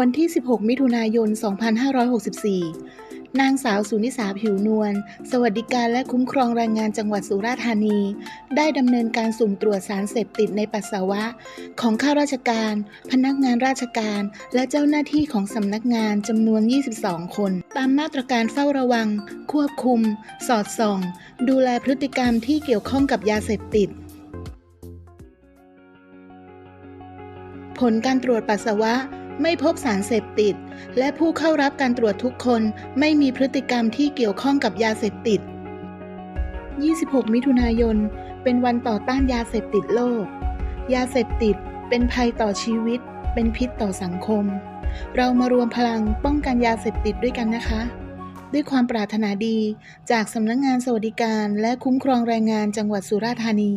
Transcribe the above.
วันที่ 16 มิถุนายน 2564 นางสาวสุนิสาผิวนวล สวัสดิการและคุ้มครองแรงงานจังหวัดสุราษฎร์ธานี ได้ดำเนินการสุ่มตรวจสารเสพติดในปัสสาวะ ของข้าราชการ พนักงานราชการ และเจ้าหน้าที่ของสำนักงานจำนวน 22 คน ตามมาตรการเฝ้าระวัง ควบคุม สอดส่อง ดูแลพฤติกรรมที่เกี่ยวข้องกับยาเสพติดผลการตรวจปัสสาวะ ไม่พบสารเสพติด และผู้เข้ารับการตรวจทุกคนไม่มีพฤติกรรมที่เกี่ยวข้องกับยาเสพติด 26 มิถุนายน เป็นวันต่อต้านยาเสพติดโลก ยาเสพติดเป็นภัยต่อชีวิต เป็นพิษต่อสังคม เรามารวมพลังป้องกันยาเสพติดด้วยกันนะคะ ด้วยความปรารถนาดีจากสำนักงงานสวัสดิการ และคุ้มครองแรงงานจังหวัดสุราษฎร์ธานี